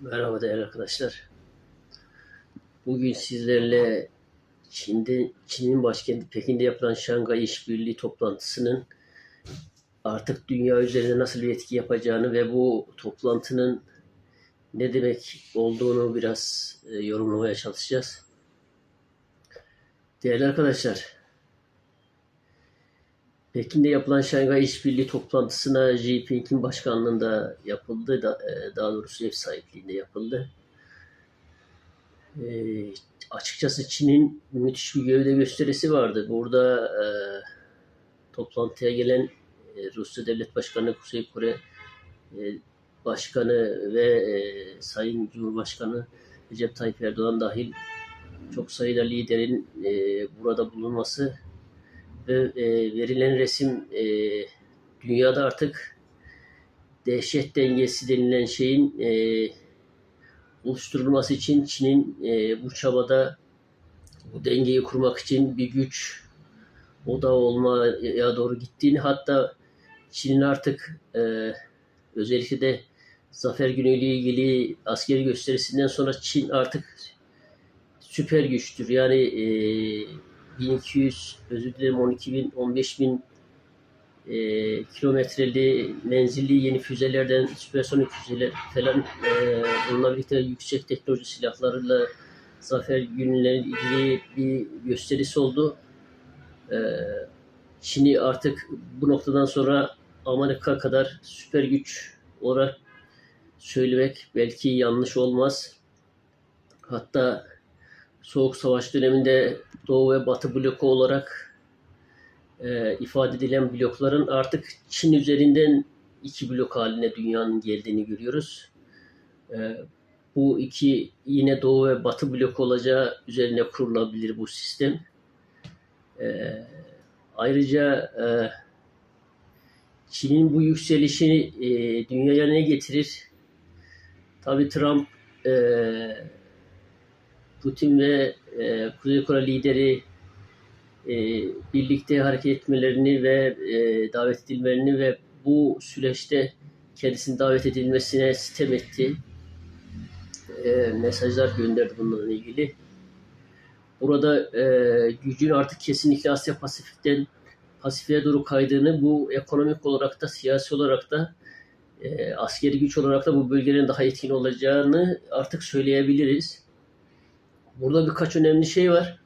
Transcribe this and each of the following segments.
Merhaba değerli arkadaşlar. Bugün sizlerle Çin'de Çin'in başkenti Pekin'de yapılan Şangay İşbirliği toplantısının artık dünya üzerinde nasıl bir etki yapacağını ve bu toplantının ne demek olduğunu biraz e, yorumlamaya çalışacağız. Değerli arkadaşlar, Pekin'de yapılan Şangay İşbirliği toplantısına Xi Jinping'in başkanlığında yapıldı, da, e, daha doğrusu ev sahipliğinde yapıldı. E, açıkçası Çin'in müthiş bir gövde gösterisi vardı. Burada e, toplantıya gelen e, Rusya Devlet Başkanı, Kuzey Kore e, Başkanı ve e, Sayın Cumhurbaşkanı Recep Tayyip Erdoğan dahil çok sayıda liderin e, burada bulunması ve e, verilen resim e, dünyada artık dehşet dengesi denilen şeyin e, oluşturulması için Çin'in e, bu çabada bu dengeyi kurmak için bir güç odağı olmaya doğru gittiğini hatta Çin'in artık e, özellikle de Zafer Günü ile ilgili askeri gösterisinden sonra Çin artık süper güçtür. Yani e, 1200 özür dilerim 12 bin 15 bin e, kilometreli menzilli yeni füzelerden süpersonik füzeler falan e, bununla birlikte yüksek teknoloji silahlarıyla zafer günleri ilgili bir gösterisi oldu. E, Çin'i artık bu noktadan sonra Amerika kadar süper güç olarak söylemek belki yanlış olmaz. Hatta Soğuk Savaş döneminde Doğu ve Batı bloku olarak e, ifade edilen blokların artık Çin üzerinden iki blok haline dünyanın geldiğini görüyoruz. E, bu iki yine Doğu ve Batı bloku olacağı üzerine kurulabilir bu sistem. E, ayrıca e, Çin'in bu yükselişini e, dünyaya ne getirir? Tabii Trump e, Putin ve e, Kuzey Kore lideri e, birlikte hareket etmelerini ve e, davet edilmelerini ve bu süreçte kendisinin davet edilmesine sitem etti. E, mesajlar gönderdi bununla ilgili. Burada e, gücün artık kesinlikle Asya Pasifik'ten Pasifik'e doğru kaydığını bu ekonomik olarak da siyasi olarak da e, askeri güç olarak da bu bölgenin daha etkin olacağını artık söyleyebiliriz. Burada birkaç önemli şey var.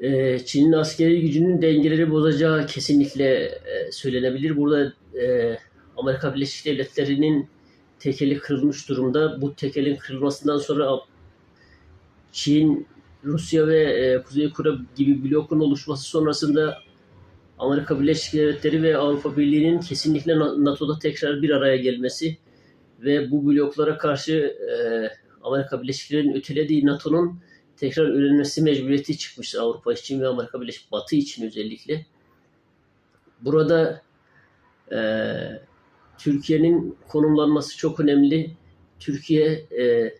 Ee, Çin'in askeri gücünün dengeleri bozacağı kesinlikle e, söylenebilir. Burada e, Amerika Birleşik Devletleri'nin tekeli kırılmış durumda. Bu tekelin kırılmasından sonra Çin, Rusya ve e, Kuzey Kore gibi blokun oluşması sonrasında Amerika Birleşik Devletleri ve Avrupa Birliği'nin kesinlikle NATO'da tekrar bir araya gelmesi ve bu bloklara karşı Amerika Birleşik Devletleri'nin ötelediği NATO'nun tekrar önlenmesi mecburiyeti çıkmıştır Avrupa için ve Amerika Birleşik Batı için özellikle. Burada e, Türkiye'nin konumlanması çok önemli. Türkiye e,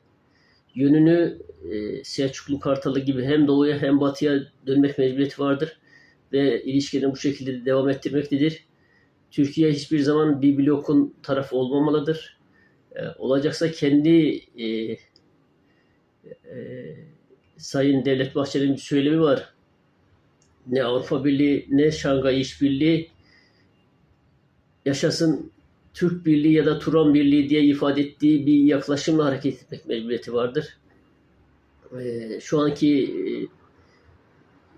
yönünü e, Selçuklu Kartalı gibi hem doğuya hem batıya dönmek mecburiyeti vardır ve ilişkilerini bu şekilde devam ettirmektedir. Türkiye hiçbir zaman bir blokun tarafı olmamalıdır. E, olacaksa kendi e, e, Sayın Devlet Bahçeli'nin bir söylemi var. Ne Avrupa Birliği ne Şangay İşbirliği yaşasın Türk Birliği ya da Turan Birliği diye ifade ettiği bir yaklaşımla hareket etmek mecburiyeti vardır. E, şu anki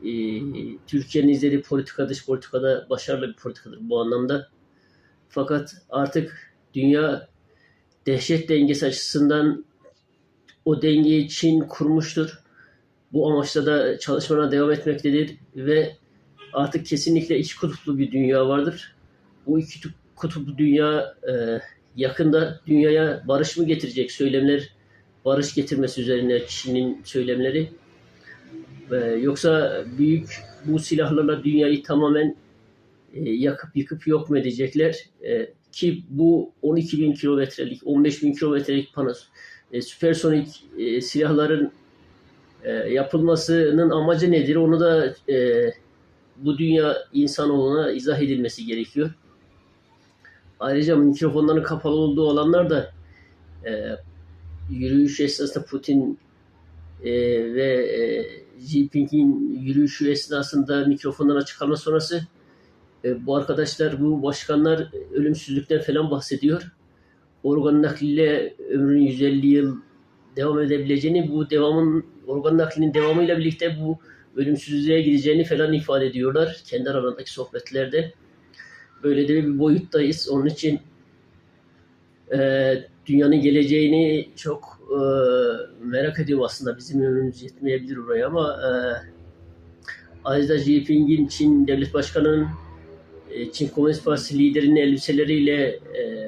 e, e, Türkiye'nin izlediği politika dış politikada başarılı bir politikadır bu anlamda. Fakat artık dünya dehşet dengesi açısından o dengeyi Çin kurmuştur. Bu amaçla da çalışmana devam etmektedir ve artık kesinlikle iki kutuplu bir dünya vardır. Bu iki kutuplu dünya e, yakında dünyaya barış mı getirecek söylemler, barış getirmesi üzerine Çin'in söylemleri. E, yoksa büyük bu silahlarla dünyayı tamamen e, yakıp yıkıp yok mu edecekler? E, ki bu 12 bin kilometrelik, 15 bin kilometrelik panos, e, süpersonik e, silahların e, yapılmasının amacı nedir? Onu da e, bu dünya insanoğluna izah edilmesi gerekiyor. Ayrıca mikrofonların kapalı olduğu olanlar da e, yürüyüş esnasında Putin e, ve e, Xi Jinping'in yürüyüşü esnasında mikrofondan açık kalma sonrası e, bu arkadaşlar, bu başkanlar ölümsüzlükten falan bahsediyor. Organ nakliyle ömrünün 150 yıl devam edebileceğini, bu devamın organ naklinin devamıyla birlikte bu ölümsüzlüğe gideceğini falan ifade ediyorlar kendi aralarındaki sohbetlerde. Böyle de bir boyuttayız. Onun için e, dünyanın geleceğini çok e, merak ediyorum aslında. Bizim ömrümüz yetmeyebilir oraya ama e, Xi Jinping'in Çin Devlet Başkanı'nın e, Çin Komünist Partisi liderinin elbiseleriyle e,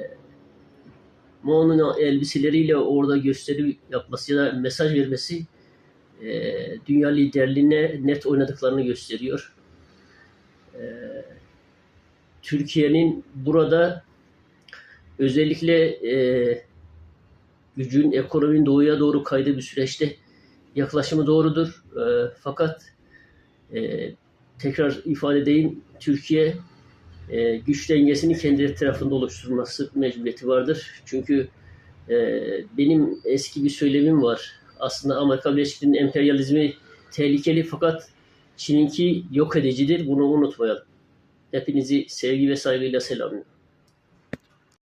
Mao'nun elbiseleriyle orada gösteri yapması ya da mesaj vermesi e, dünya liderliğine net oynadıklarını gösteriyor. E, Türkiye'nin burada özellikle e, gücün ekonominin doğuya doğru kaydığı bir süreçte yaklaşımı doğrudur. E, fakat e, tekrar ifade edeyim Türkiye e, güç dengesini kendi etrafında oluşturması mecburiyeti vardır. Çünkü e, benim eski bir söylemim var. Aslında Amerika Birleşik Devletleri'nin emperyalizmi tehlikeli fakat Çin'inki yok edicidir. Bunu unutmayalım. Hepinizi sevgi ve saygıyla selamlıyorum.